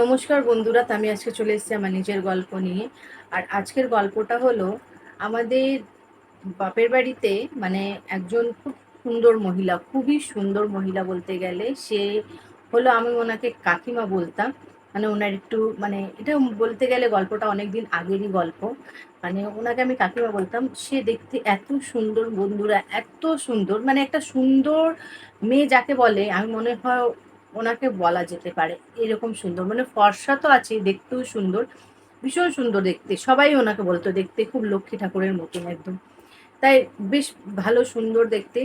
নমস্কার বন্ধুরা, আমি আজকে চলে এসেছি আমার নিজের গল্প নিয়ে। আর আজকের গল্পটা হলো, আমাদের বাপের বাড়িতে মানে একজন খুব সুন্দর মহিলা, খুবই সুন্দর মহিলা বলতে গেলে, সে হলো আমি ওনাকে কাকিমা বলতাম। মানে ওনার একটু মানে এটা বলতে গেলে গল্পটা অনেক দিন আগেরই গল্প। মানে ওনাকে আমি কাকিমা বলতাম, সে দেখতে এত সুন্দর বন্ধুরা, এত সুন্দর মানে একটা সুন্দর মেয়ে যাকে বলে, আমি মনে হয় ওনাকে বলা যেতে পারে। এরকম সুন্দর। মানে ফর্সা তো আছে দেখতেও সুন্দর, ভীষণ সুন্দর দেখতে। সবাই ওনাকে বলতো, দেখতে খুব লক্ষ্মী ঠাকুরের মতন একদম। তাই বেশ ভালো, সুন্দর দেখতে।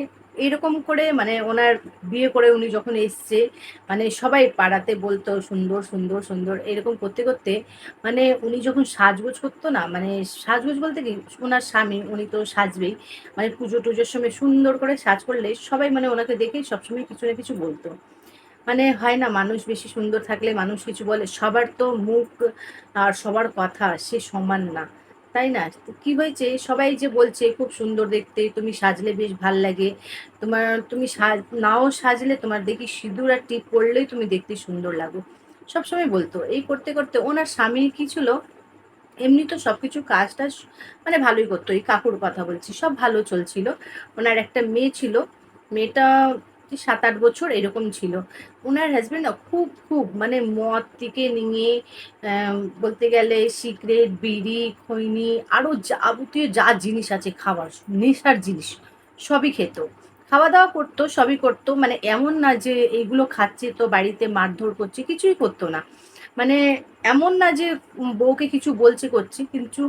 এরকম করে মানে ওনার বিয়ে করে উনি যখন এসছে মানে সবাই পাড়াতে বলতো, সুন্দর সুন্দর সুন্দর, এরকম করতে করতে মানে উনি যখন সাজগোজ করতো না মানে সাজগোজ বলতে কি, ওনার স্বামী, উনি তো সাজবেই। মানে পুজো টুজোর সময় সুন্দর করে সাজ করলে সবাই মানে ওনাকে দেখে সবসময় কিছু না কিছু বলতো। মানে হয় না, মানুষ বেশি সুন্দর থাকলে মানুষ কিছু বলে, সবার তো মুখ আর সবার কথা সে সমান না, তাই না? কি হয়েছে? সবাই যে বলছে, খুব সুন্দর দেখতে, তুমি সাজলে বেশ ভালো লাগে। তোমার, তুমি সাজ, নাও সাজলে তোমার দেখি সিঁদুর আর টিপ পরলেই তুমি দেখতে সুন্দর লাগো। সবসময় বলতো। এই করতে করতে ওনার স্বামী কি ছিল? এমনি তো সব কিছু কাজ টাজ মানে ভালোই করতো। এই কাকুর কথা বলছি, সব ভালো চলছিল। ওনার একটা মেয়ে ছিল। মেয়েটা সাত আট বছর এরকম ছিল। ওনার হাজব্যান্ড খুব খুব মানে মদ থেকে নিয়ে বলতে গেলে সিগারেট বিড়ি, খৈনি আরও যাবতীয় যা জিনিস আছে খাবার, নেশার জিনিস, সবই খেত। খাওয়া দাওয়া করতো, সবই করতো মানে এমন না যে এইগুলো খাচ্ছে তো বাড়িতে মারধর করছে, কিছুই করতো না। মানে এমন না যে বউকে কিছু বলছে, করছে, কিন্তু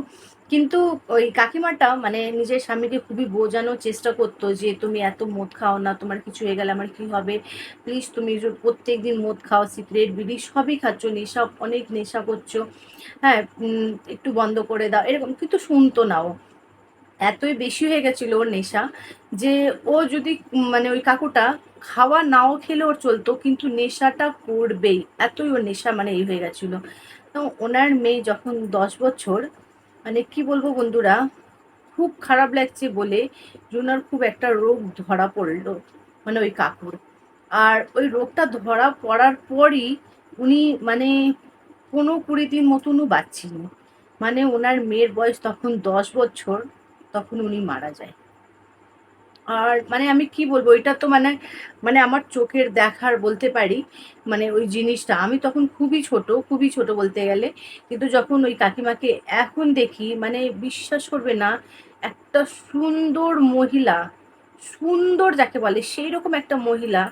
কিন্তু ওই কাকিমাটা মানে নিজের স্বামীকে খুবই বোঝানোর চেষ্টা করতো যে, তুমি এত মদ খাও না, তোমার কিছু হয়ে গেলে আমার কি হবে? প্লিজ তুমি প্রত্যেক দিন মদ খাও সিগারেট বিড়ি সবই খাচ্ছ, নেশা, অনেক নেশা করছ। হ্যাঁ একটু বন্ধ করে দাও। এরকম কিন্তু শুনতো না ও। এতই বেশি হয়ে গেছিল ওর নেশা যে, ও যদি মানে ওই কাকুটা খাওয়া নাও খেলে ওর চলতো, কিন্তু নেশাটা করবেই। এতই ওর নেশা মানে এই হয়ে গেছিল। তো ওনার মেয়ে যখন দশ বছর মানে কি বলব বন্ধুরা, খুব খারাপ লাগছে বলে জুনার খুব একটা রোগ ধরা পড়ল মানে ওই কাকুর। আর ওই রোগটা ধরা পড়ার পরই উনি মানে কোনো কুড়ি দিন মতনও বাঁচছিনি মানে ওনার মেয়ের বয়স তখন দশ বছর, তখন উনি মারা যায়। আর মানে আমি কি বলব, এটা তো মানে মানে আমার চোখের দেখার বলতে পারি মানে ওই জিনিসটা। আমি তখন খুবই ছোট খুবই ছোট বলতে গেলে। কিন্তু যখন ওই কাকিমাকে এখন দেখি মানে বিশ্বাস করবে না, একটা সুন্দর মহিলা, সুন্দর যাকে বলে সেই রকম একটা মহিলা,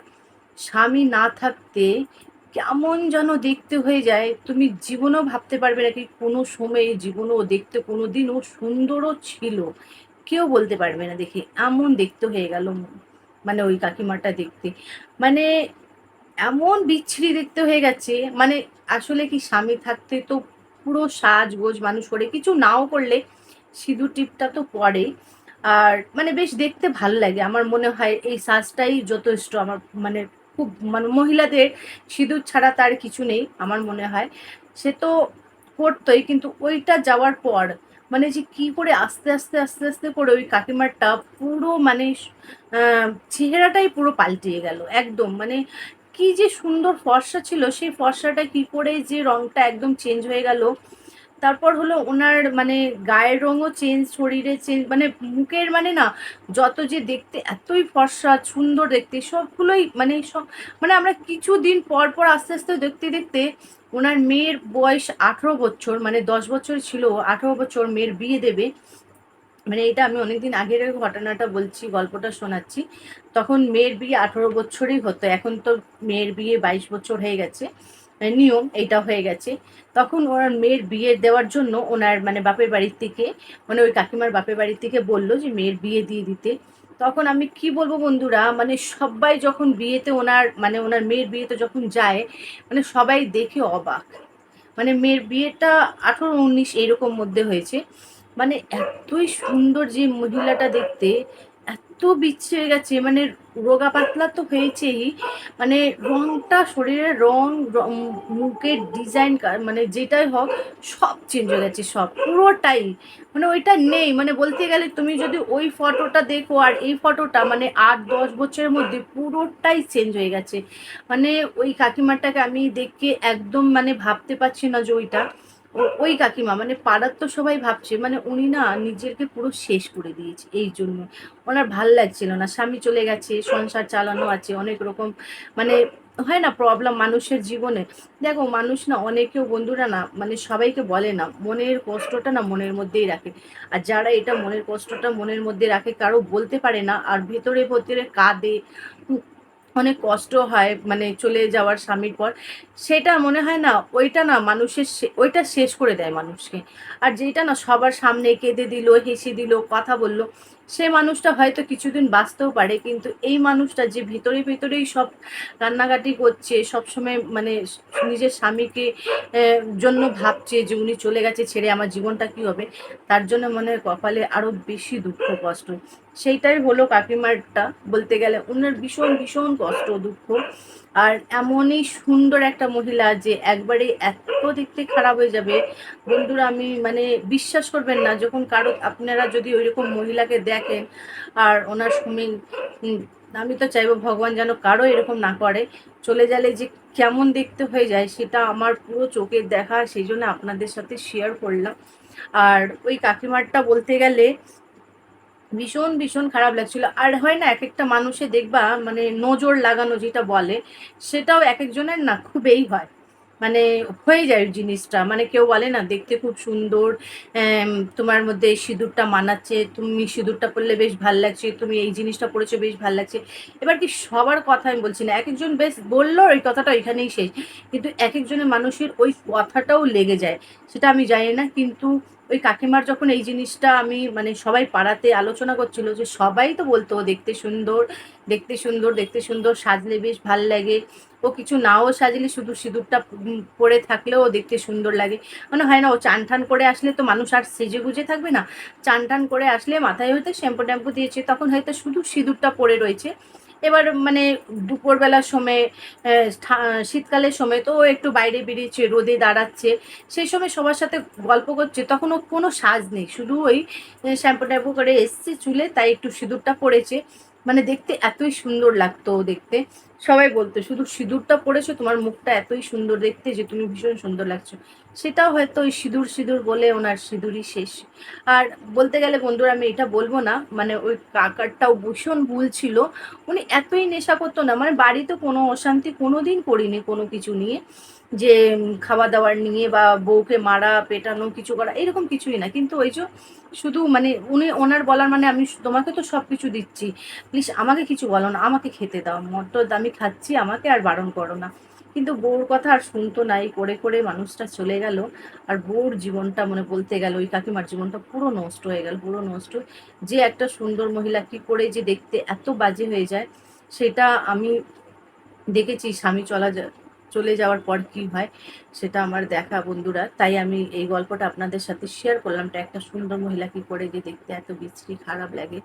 স্বামী না থাকতে কেমন যেন দেখতে হয়ে যায়। তুমি জীবনেও ভাবতে পারবে নাকি কোনো সময়ে জীবনও দেখতে কোনো দিন ও সুন্দরও ছিল। কেউ বলতে পারবে না, দেখে এমন দেখতে হয়ে গেল মানে ওই কাকিমাটা দেখতে। মানে এমন বিচ্ছিরি দেখতে হয়ে গেছে মানে আসলে কি স্বামী থাকতে তো পুরো সাজগোজ মানুষ করে, কিছু নাও করলে সিঁদুর টিপটা তো পরে আর মানে বেশ দেখতে ভালো লাগে, আমার মনে হয় এই সাজটাই যথেষ্ট আমার মানে খুব মানে মহিলাদের সিঁদুর ছাড়া তার কিছু নেই, আমার মনে হয়। সে তো করতোই, কিন্তু ওইটা যাওয়ার পর মানে যে কি করে আস্তে আস্তে আস্তে আস্তে করে ওই কাকিমারটা পুরো মানে চেহারাটাই পুরো পাল্টিয়ে গেল, একদম। মানে কি যে সুন্দর ফর্সা ছিল, সেই ফর্সাটা কি করে যে রংটা একদম চেঞ্জ হয়ে গেল। তারপর হলো ওনার মানে গায়ের রঙও চেঞ্জ শরীরে চেঞ্জ মানে মুখের মানে না, যত যে দেখতে এতই ফর্সা, সুন্দর দেখতে, সবগুলোই মানে সব মানে আমরা কিছু দিন পর পর আস্তে আস্তে দেখতে দেখতে ওনার মেয়ের বয়স আঠেরো বছর মানে দশ বছর ছিল, আঠেরো বছর মেয়ের বিয়ে দেবে। মানে এটা আমি অনেকদিন আগের ঘটনাটা বলছি, গল্পটা শোনাচ্ছি। তখন মেয়ের বিয়ে আঠেরো বছরই হতো, এখন তো মেয়ের বিয়ে বাইশ বছর হয়ে গেছে। নিয়ম এইটা হয়ে গেছে। তখন ওনার মেয়ের বিয়ে দেওয়ার জন্য ওনার মানে বাপের বাড়ির থেকে মানে ওই কাকিমার বাপের বাড়ির থেকে বলল যে মেয়ের বিয়ে দিয়ে দিতে। তখন আমি কি বলব বন্ধুরা মানে সবাই যখন বিয়েতে ওনার মানে ওনার মেয়ের বিয়েতে যখন যায় মানে সবাই দেখে অবাক। মানে মেয়ের বিয়েটা আঠেরো উনিশ এইরকম মধ্যে হয়েছে। মানে এতই সুন্দর যে মহিলাটা দেখতে এত বিচ্ছে হয়ে গেছে মানে রোগা পাতলা তো হয়েছেই। মানে রংটা, শরীরের রং মুখের ডিজাইন মানে যেটাই হোক, সব চেঞ্জ হয়ে গেছে সব, পুরোটাই। মানে ওইটা নেই মানে বলতে গেলে তুমি যদি ওই ফটোটা দেখো আর এই ফটোটা মানে আট, দশ বছরের মধ্যে পুরোটাই চেঞ্জ হয়ে গেছে। মানে ওই কাকিমাটাকে আমি দেখে একদম মানে ভাবতে পারছি না যে ওইটা। ওই কাকিমা মানে পাড়ার তো সবাই ভাবছে মানে উনি না নিজেকে পুরো শেষ করে দিয়েছে এই জন্য। ওনার ভালো লাগছিল না, স্বামী চলে গেছে, সংসার চালানো আছে, অনেক রকম মানে হয় না প্রবলেম মানুষের জীবনে। দেখো, মানুষ না অনেকেও বন্ধুরা না মানে সবাইকে বলে না, মনের কষ্টটা না মনের মধ্যেই রাখে। আর যারা এটা মনের কষ্টটা মনের মধ্যে রাখে, কারও বলতে পারে না, আর ভেতরে ভেতরে কাঁদে অনেক কষ্ট হয় মানে চলে যাওয়ার স্বামীর পর। সেটা মনে হয় না, ওইটা না মানুষের ওইটা শেষ করে দেয় মানুষকে। আর যেটা না সবার সামনে কেঁদে দিল, হেসে দিল, কথা বলল সে মানুষটা হয়তো কিছুদিন বাঁচতেও পারে, কিন্তু এই মানুষটা যে ভিতরে ভিতরেই সব কান্নাকাটি করছে, সবসময় মানে নিজের স্বামীকে জন্য ভাবছে যে উনি চলে গেছে ছেড়ে আমার জীবনটা কি হবে, তার জন্য মনে কপালে আরও বেশি দুঃখ, কষ্ট। সেইটাই হলো কাকিমারটা বলতে গেলে, উনার ভীষণ ভীষণ কষ্ট, দুঃখ। আর এমনই সুন্দর একটা মহিলা যে একবারে এত দেখতে খারাপ হয়ে যাবে। বন্ধুরা, আমি মানে বিশ্বাস করবেন না, যখন কারও আপনারা যদি ওইরকম মহিলাকে দেখেন আর ওনার উম, আমি তো চাইব ভগবান যেন কারও এরকম না করে। চলে গেলে যে কেমন দেখতে হয়ে যায় সেটা আমার পুরো চোখের দেখা সেই জন্য আপনাদের সাথে শেয়ার করলাম। আর ওই কাকিমারটা বলতে গেলে ভীষণ ভীষণ খারাপ লাগছিল। আর হয় না এক একটা মানুষে দেখবা মানে নজর লাগানো যেটা বলে সেটাও এক একজনের না খুবই হয়। মানে হয়ে যায় জিনিসটা। মানে কেউ বলে না, দেখতে খুব সুন্দর তোমার মধ্যে এই সিঁদুরটা মানাচ্ছে, তুমি সিঁদুরটা পরলে বেশ ভালো লাগছে, তুমি এই জিনিসটা পড়েছো বেশ ভালো লাগছে। এবার কি সবার কথা আমি বলছি না এক একজন বেশ বলল, ওই কথাটা ওইখানেই শেষ। কিন্তু এক একজনের মানুষের ওই কথাটাও লেগে যায়, সেটা আমি জানি না। কিন্তু ওই কাকিমার যখন এই জিনিসটা আমি মানে সবাই পাড়াতে আলোচনা করছিল যে সবাই তো বলতো দেখতে সুন্দর দেখতে সুন্দর দেখতে সুন্দর, সাজলে বেশ ভালো লাগে। ও কিছু নাও সাজলে শুধু সিঁদুরটা পরে থাকলেও দেখতে সুন্দর লাগে। মানে হয় না, ও চান টান করে আসলে তো মানুষ আর সেজে গুজে থাকবে না। চান টান করে আসলে মাথায় হয়তো শ্যাম্পু ট্যাম্পু দিয়েছে, তখন হয়তো শুধু সিঁদুরটা পরে রয়েছে। এবার মানে দুপুরবেলার সময় শীতকালের সময় তো ও একটু বাইরে বেরিয়েছে, রোদে দাঁড়াচ্ছে। সেই সময় সবার সাথে গল্প করছে, তখন ও কোনো সাজ নেই। শুধু ওই শ্যাম্পু ট্যাম্পু করে এসছে চুলে, তাই একটু সিঁদুরটা পড়েছে। মানে দেখতে এতই সুন্দর লাগতো দেখতে। সবাই বলতো, শুধু সিঁদুরটা পড়েছো, তোমার মুখটা এতই সুন্দর দেখতে যে তুমি ভীষণ সুন্দর লাগছো। সেটাও হয়তো ওই সিঁদুর সিঁদুর বলে ওনার সিঁদুরই শেষ। আর বলতে গেলে বন্ধুরা, আমি এটা বলব না মানে ওই কাকারটাও ভীষণ ভুল ছিল। উনি এতই নেশা করতো না মানে বাড়িতে কোনো অশান্তি কোনো দিন করিনি কোনো কিছু নিয়ে। যে খাওয়া দাওয়ার নিয়ে বা বউকে মারা, পেটানো, কিছু করা, এরকম কিছুই না। কিন্তু ওই যে, শুধু মানে উনি, ওনার বলার মানে আমি তোমাকে তো সব কিছু দিচ্ছি। প্লিজ আমাকে কিছু বলো না, আমাকে খেতে দাও। মটর আমি খাচ্ছি, আমাকে আর বারণ করো না। কিন্তু বউর কথা আর শুনতো না, এই করে করে মানুষটা চলে গেল। আর বউর জীবনটা মানে বলতে গেল, ওই কাকিমার জীবনটা পুরো নষ্ট হয়ে গেল, পুরো নষ্ট। যে একটা সুন্দর মহিলা কি করে যে দেখতে এত বাজে হয়ে যায়, সেটা আমি দেখেছি, স্বামী চলা যা- চলে যাওয়ার পর কি হয় সেটা আমার দেখা বন্ধুরা। তাই আমি এই গল্পটা আপনাদের সাথে শেয়ার করলাম এটা একটা সুন্দর মহিলা কি করে যে দেখতে এত বিশ্রী, খারাপ লাগে।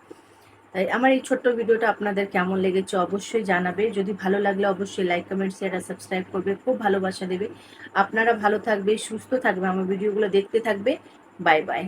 তাই আমার এই ছোট্ট ভিডিওটা আপনাদের কেমন লেগেছে অবশ্যই জানাবে। যদি ভালো লাগলে অবশ্যই লাইক কমেন্ট শেয়ার আর সাবস্ক্রাইব করবে। খুব ভালোবাসা দেবে। আপনারা ভালো থাকবে, সুস্থ থাকবে। আমার ভিডিওগুলো দেখতে থাকবে। Bye bye